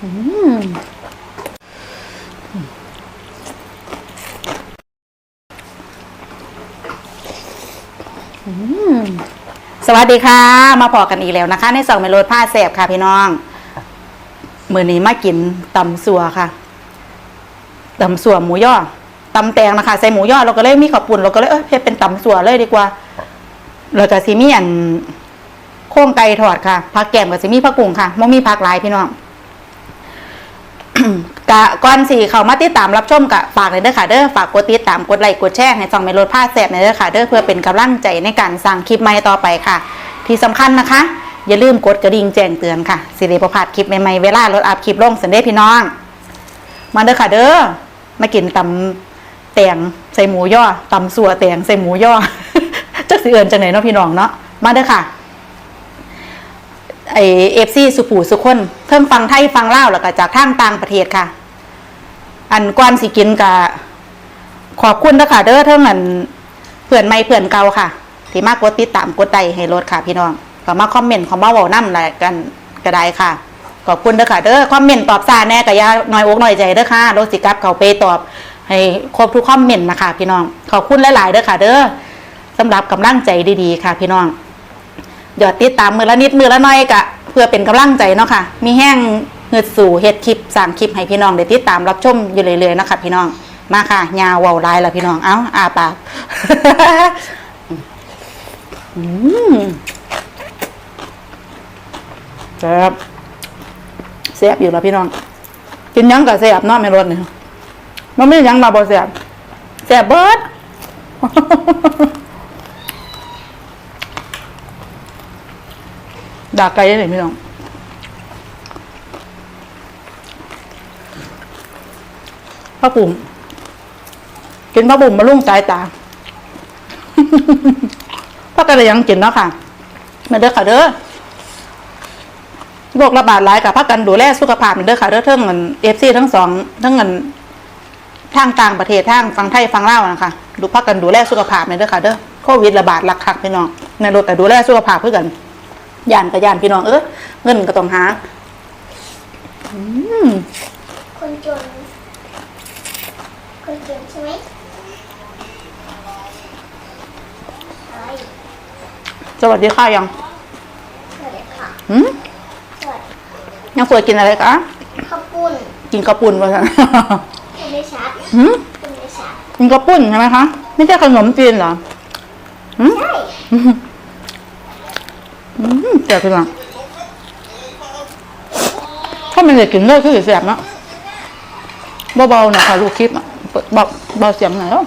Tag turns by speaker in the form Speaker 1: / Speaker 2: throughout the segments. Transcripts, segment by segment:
Speaker 1: สวัสดีค่ะ มาพอกันอีกแล้วนะคะ ในสองเมโลดผ้าแสบค่ะพี่น้องเมื่อนี้มากินตำสัวค่ะตำสัวหมูย่อตำแตงนะคะ ใส่หมูย่อเราก็เลยมีข้าวปุ่นเราก็เลยเออเพเป็นตำสัวเลยดีกว่าแล้วก็ซิมีอันโค้งไก่ทอดค่ะผักแกมกับซิมีผักกุ้งค่ะไม่มีผักหลายพี่น้อง กะก่อนสี่เขามาติดตามรับชมกะฝากเลยเด้อค่ะเด้อฝากกดติดตามกดไลค์กดแชร์ให้จองเมโลดผ้าแสบในอยเด้อค่ะเด้อเพื่อเป็นกำลังใจในการสร้างคลิปใหม่ต่อไปค่ะ ที่สำคัญนะคะ อย่าลืมกดกระดิ่งแจ้งเตือนค่ะสิริประพาดคลิปใหม่ๆเวลารถอัพคลิปลงสันเด้พี่น้อง มาเด้อค่ะเด้อมากินตำแตงใส่หมูย่อตำสัวแตงใส่หมูย่อจักสิเอิญจังไหนเนาะพี่น้องเนาะมาเด้อค่ะไอเอฟซีสุผูสุคนเพิ่งฟังไทยฟังเล่าแล้วก็จากทางต่างประเทศค่ะ อันกวนสิกินกับขอบคุณนะคะเด้อเท่านั้นเพื่อนไม่เพื่อนเก่าค่ะ ที่มากกดติดตามกดไลค์ให้รถค่ะ พี่น้องก็มาคอมเมนต์คอมมาเว้านํอะไรกันก็ได้ค่ะขอบคุณเด้อค่ะเด้อคอมเมนต์ตอบซาแน่ก็อย่าน้อยอกน้อยใจเด้อค่ะรถสิกับเขาไปตอบ ให้ครบทุกคอมเมนต์นะคะพี่น้องขอบคุณหลาย ๆเด้อค่ะ เด้อสำหรับกำลังใจดีๆ ค่ะ พี่น้องยอดติดตามมือละนิดมือละน้อยกะเพื่อเป็นกำลังใจเนาะค่ะ มีแห้ง เงืดสู่เฮ็ดคลิปสร้างคลิปให้พี่น้องได้ติดตามรับชมอยู่เรื่อยๆนะคะพี่น้องมาค่ะยาวเว้าลายแล้วพี่น้อง เอ้าอาปากแซ่บแซ่บอยู่แล้วพี่น้อง กินยังกับแซ่บเนาะไม่รสเนี่ยมันไม่ยังมาบ่แซ่บแซ่บเบิดด่าไกลได้เลยพี่น้อง พระปุ่มกินพระปุ่มมาลุ่งสายตาพระกระยังกินเนาะค่ะมาเด้อค่ะเด้อโรคระบาดหลายกับพักกันดูแลสุขภาพมาเด้อค่ะเด้อเทั้งเงินเอฟซีทั้งสองทั้งเงินทางต่างประเทศทางฟังไทยฟังเล่าวนะคะดูพักกันดูแลสุขภาพมาเด้อค่ะเด้อโควิดระบาดหลักคักพี่น้องในรถแต่ดูแลสุขภาพเพื่อกันยานกับยานพี่น้องเออเงินก็ต้องหา
Speaker 2: คนจนใช่ไหมใช่
Speaker 1: สวัสดีค่ะยัง
Speaker 2: สวัสดีค่ะ
Speaker 1: หืม
Speaker 2: สวัสดี
Speaker 1: ยังเปิดกินอะไรคะ
Speaker 2: ข้าวปุ้น
Speaker 1: กินกระปุ่นวะจ๊ะ
Speaker 2: คุณไม่ชัด
Speaker 1: หืม
Speaker 2: คุณไม่ชัด
Speaker 1: กินกระปุ่นใช่ไหมคะ ไม่ใช่ขนมจีนเหรอหืม
Speaker 2: ใช่
Speaker 1: อืมแสบพี่น้องถ้ามันจะกินเลิกคือแสบเนาะเบาๆหน่อยค่ะลูกคลิปอะเปิดเบาเบาเสียงหน่อยแล้ว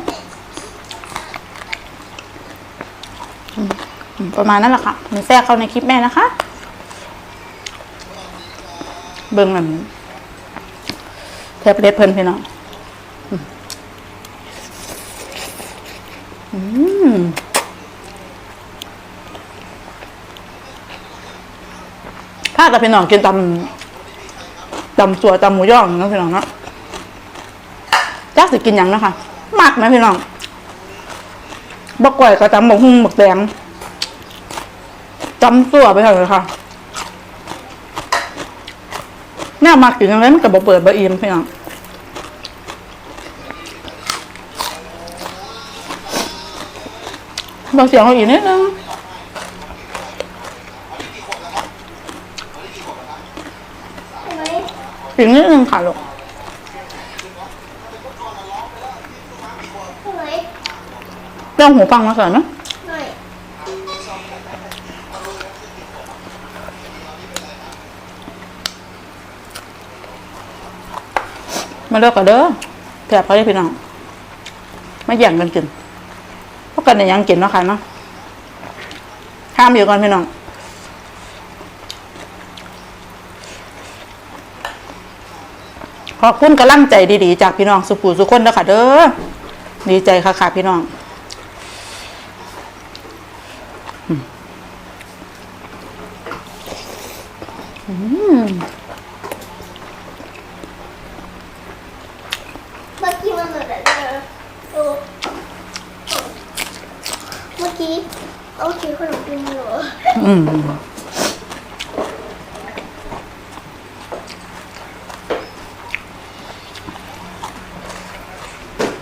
Speaker 1: อืมอืม ประมาณนั้นแหละค่ะมันแทรกเข้าในคลิปแม่นะคะ เบิ่งมันแทบเล็ดเพลินพี่น้องอืมถ้าแต่พี่น้องกินตำตำสัวตำหมูย่องนะพี่น้องเนาะจักสิกินยังนะคะมากนะพี่น้องบักกล้วยกับตำบักหุ่งบักแดง ตำตัวไปเถอะเลยค่ะแน่ามากกินยังไงมันกับบเปิดบะอิ่มพี่น้องเบาเสียงเราอีกนิดนึง
Speaker 2: ใช่ไหม
Speaker 1: อีกนิดนึงค่ะลูก
Speaker 2: ใช่ไหม
Speaker 1: เรื่องหูฟังมาก่อนนะ
Speaker 2: ไม่
Speaker 1: มาเลิกกันเด้อแถบเขาได้พี่น้องไม่แย่งกันกินพวกกันเนี่ยยังกินเนาะค่ะเนาะข้ามอยู่ก่อนพี่น้องขอบคุณกำลังใจดีๆ จากพี่น้องสุภูสุคนเด้อค่ะเด้อดีใจค่ะค่ะพี่น้องอืม อืม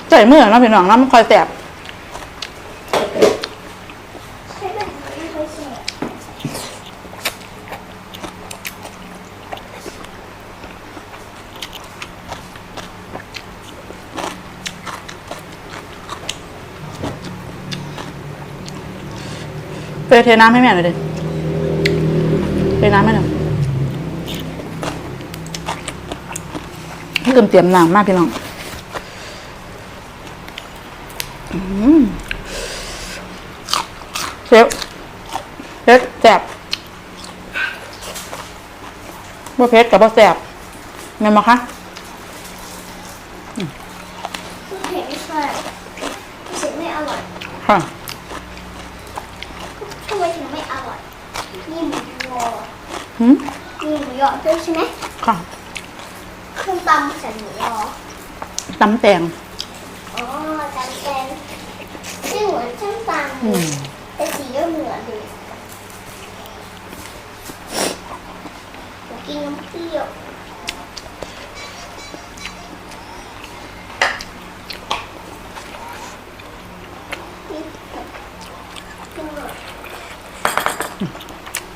Speaker 2: ใจเมื่อนะ
Speaker 1: พี่น้องนะมันคอยแสบ
Speaker 2: เปรย์
Speaker 1: เทน้ำให้แม่หน่อยดิ เทน้ำให้หน่อยให้กำเตรียมน้ำมากพี่น้องอืมเชฟเผ็ดแสบว่าเผ็ดกับว่าแสบแม่นมาคะ
Speaker 2: คือเผ็ดไม่ใช่รู้สึกไม่อร่อย
Speaker 1: ค่ะ
Speaker 2: ทำไมถึงไม่อร่อยนี่หมูยอ
Speaker 1: หืม
Speaker 2: มีหมูยอด้วยใช่ไหม
Speaker 1: ค่ะ
Speaker 2: เครื่องตำใส่หมูยอ
Speaker 1: ตำแตง
Speaker 2: อ๋อจำเป็นซึ่งเหมือนช่างตำ
Speaker 1: อืม
Speaker 2: แต่สีก็เหมือนเลยหนูกินน้ำเปรี้ยวนี่กินหน่อย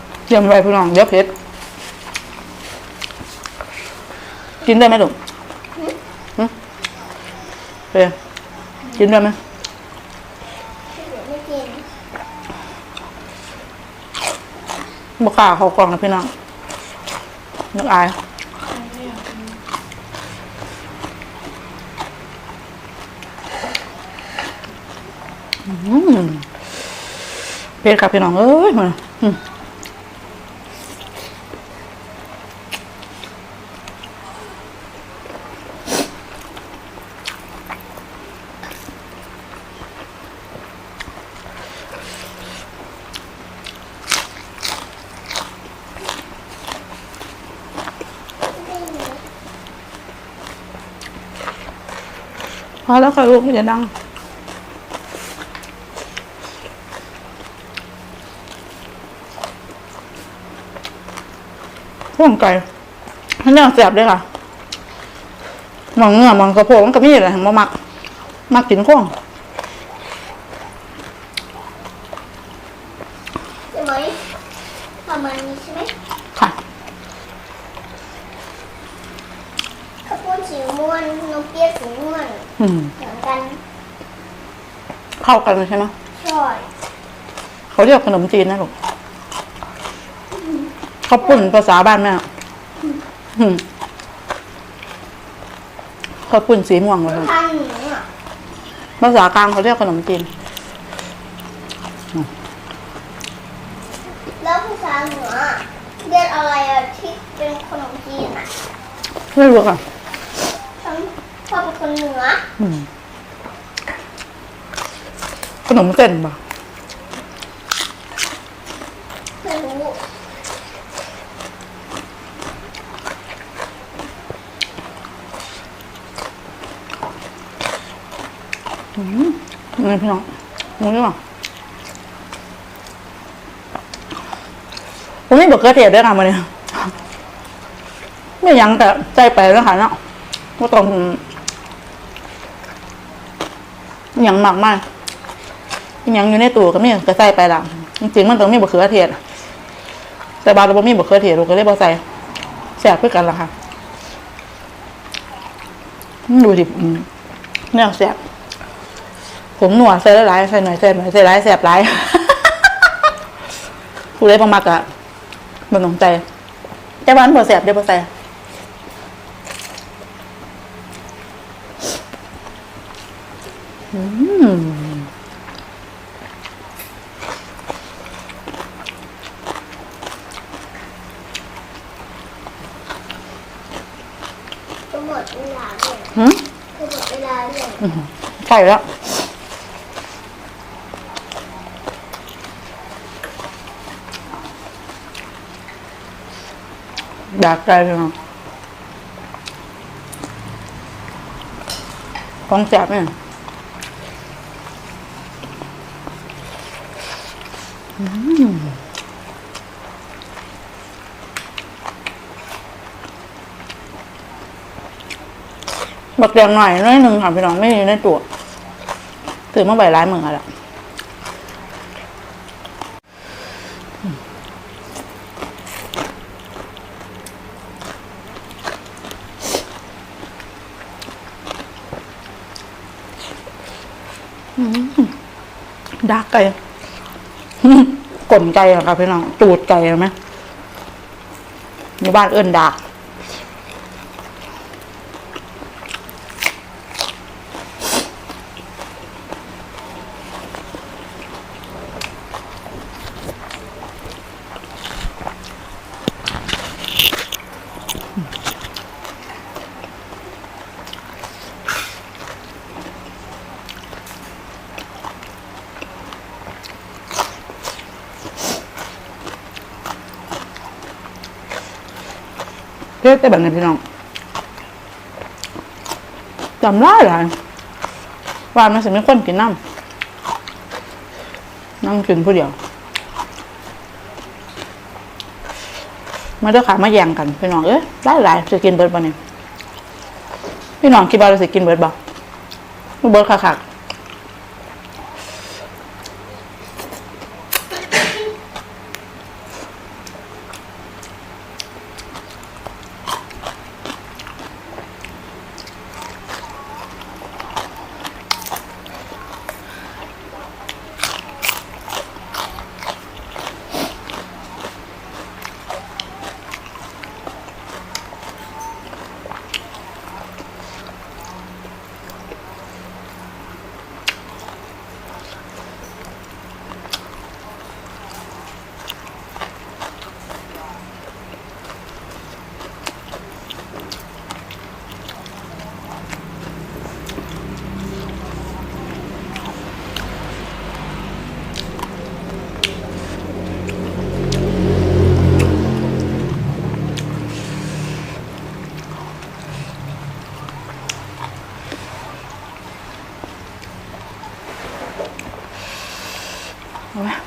Speaker 1: เต รียมไว้พี่น้องเดี๋ยวเผ็ด กินได้ไหมลูกหึเปยกินได้ไหม
Speaker 2: ไม่กิน
Speaker 1: บุกล้าเขากล่องนะพี่น้องนึกอายอืมเผ็ดครับพี่น้องเอ้ยมาอืม
Speaker 2: ไม่ได้เลย
Speaker 1: พอแล้วค่ะลูกอย่าดังห่วงไก่มันยังแสบเลยค่ะหมองเนื้อหมองกระโพกมันก็มีอะไรมามัก มักกินข้อง
Speaker 2: ใช่ไหมประมาณนี้ใช่ไหม
Speaker 1: ค่ะ
Speaker 2: ข้าวปุ้นสีม่วงนมเปรี้ยวสีม่วง
Speaker 1: อืม
Speaker 2: เหมือนกัน
Speaker 1: เข้ากันเลยใช่ไหม
Speaker 2: ช่อย
Speaker 1: เขาเรียกขนมจีนนะลูกข้าวปุ้นภาษาบ้านแม่อืมข้าวปุ้นสีม่วงเลยลูก
Speaker 2: ทานหนูอะ
Speaker 1: ภาษากลางเขาเรียกขนมจีน
Speaker 2: แล้วภาษาเหนืออะเรียกอะไรอะที่เป็นขนมจีนอะ
Speaker 1: ไม่รู้ค่ะ
Speaker 2: ฉันชอบเป็นคนเหนือ
Speaker 1: อืม ขนมเส้นปะ
Speaker 2: ไม่รู้
Speaker 1: นี่พี่น้องนี่หรือเปล่าผมไม่บอกเกระเทียมด้วยค่ะมันเนี่ยไม่ยั้งแต่ใจไปแล้วค่ะเนาะก็ต้องอยังหมักมาก อหยังอยู่ในตู้ก็มีก็ใส่ไปละจริงๆมันต้องมีบะเขือเทศแต่บางเราบ่มีบะเขือเทศเราก็เลยบ่ใส่แสบเพื่อกันละค่ะดูดิอืมเนี่ยแสบผมหนวดใส่หลายใส่หน่อยใส่หน่อยใส่หลายแสบหลายผู้เล่นมากอะมันหนใจแต่บ้านบ่แสบเดี๋ยวบ่ใส่อืม
Speaker 2: ก็หมดเวลาเรียน
Speaker 1: หืม
Speaker 2: ก็หมดเวลาเรียน
Speaker 1: ใช่แล้ว อยากใจเลยมั้งของแสบเนี่ยอืม บักแดงหน่อยน้อยหนึ่งค่ะพี่น้องไม่มีในตัวตื่นมาใบร้ายมือแล้วดักไก่กลนไก่อค่ะพี่น้อง ตูดไก่เห็นไหมในบ้านเอิ้นดัก เรียกแต่แบบนี้พี่น้องจำได้หลายวานมันสิไม่คนกินน้ำนั่งกินผู้เดียวมาเด้อค่ะมาแย่งกันพี่น้องเอ้ยได้หลายจะกินเบิร์ดบ่เนี่ยพี่น้องคิดว่าเราสิกินเบิร์ดบ่เบิร์ดค่ะค่ะ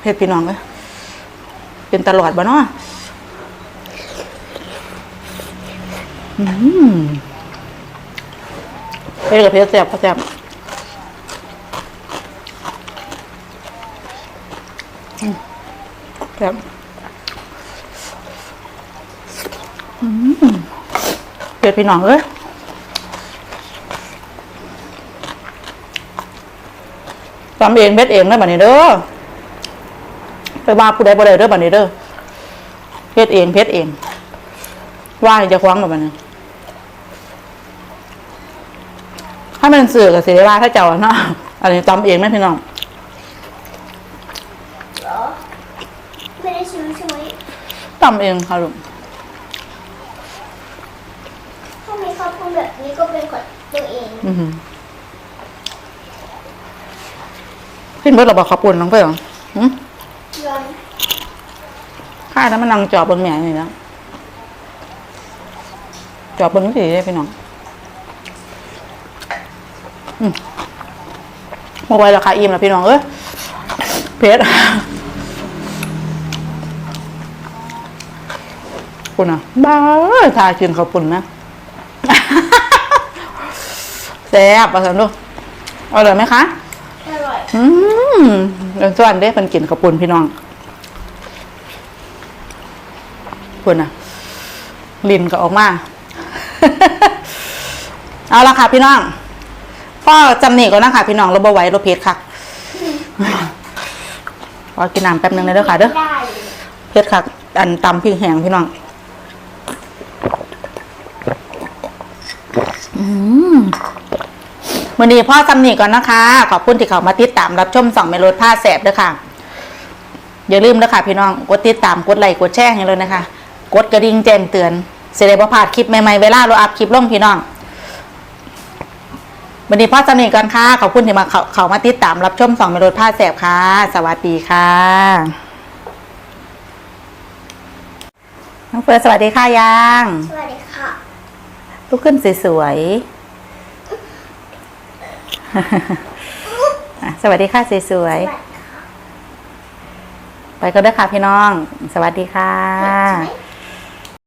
Speaker 1: เป็ดพี่น้องเลยเป็นตลอดบ่เนาะอืมเผ็ดกับเผ็ดแซ่บก็แซ่บแซ่บอืมเผ็ดพี่น้องเอ้ยทำเองเบ็ดเองได้แบบนี้เด้อ ไปว่าผู้ใดบ่ได้เด้อบัดนี้เด้อเพชรเองเพชรเอง ว่านี่จะคว้างหรือบัดนี้ถ้ามันเสือกับเสียว่าถ้าเจ้าอะเนาะอันนี้ตำเองนะพี่น้อง
Speaker 2: เหรอไม่ได้ซื้อใช่ไหม
Speaker 1: ตำเองค่ะลุง
Speaker 2: ถ้ามีข้าวปุ้นแบบนี้ก็เป็นของตัวเอง
Speaker 1: อือหือขึ้นเบิดเราบอกขอบคุณน้องเพื่อนหืม
Speaker 2: ย้อน
Speaker 1: ข้าแล้วมันนั่งจอบบิ้งแม่นี่นะจอบบิ้งสิได้พี่น้องอืมโมบายราคาอิ่มแล้วพี่น้องเอ้ยเพชรคุณอะบ้าทากินข้าวปุ่นนะแซ่บประสันดูอร่อยไหมคะ
Speaker 2: อร่อย
Speaker 1: อืมเดี๋ยวส่วนเด้เพิ่นกินข้าวปุ่นพี่น้องคุณอะ ลินก็ออกมา เอาละค่ะพี่น้องพ่อจำหนีก่อนนะคะพี่น้องเราบ่ไหว้เราเพชรค่ะขอกินน้ำแป๊บนึงเลยเด้อค่ะเด้อ
Speaker 2: ได้
Speaker 1: เพชรค่ะ อันตำพริกแห้งพี่น้อง อืม วันนี้พ่อจำหนีก่อนนะคะ ขอบคุณที่เขามาติดตามรับชมสองเมโลดผ้าแสบด้วยค่ะ อย่าลืมนะคะพี่น้องกดติดตามกดไลค์กดแชร์ให้เลยนะคะ กดกระดิ่งแจ้งเตือนเสได็จประพลาดคลิปใหม่ๆเวลาเราอัพคลิปลงพี่น้องวันนี้พ่อจำหนีก่อนค่ะ ขอบคุณที่มาเขาเขามาติดตามรับชมสองเมโลดผ้าแสบค่ะ สวัสดีค่ะน้องเฟิร์นสวัสดีค่ะยัง
Speaker 2: สวัสดีค่ะ
Speaker 1: ลุกขึ้นสวยๆอะ สวัสดีค่ะสวย
Speaker 2: สวัสดีค่ะ
Speaker 1: ๆไปก็ได้อค่ะพี่น้อง สวัสดีค่ะ
Speaker 2: ใช่ไหม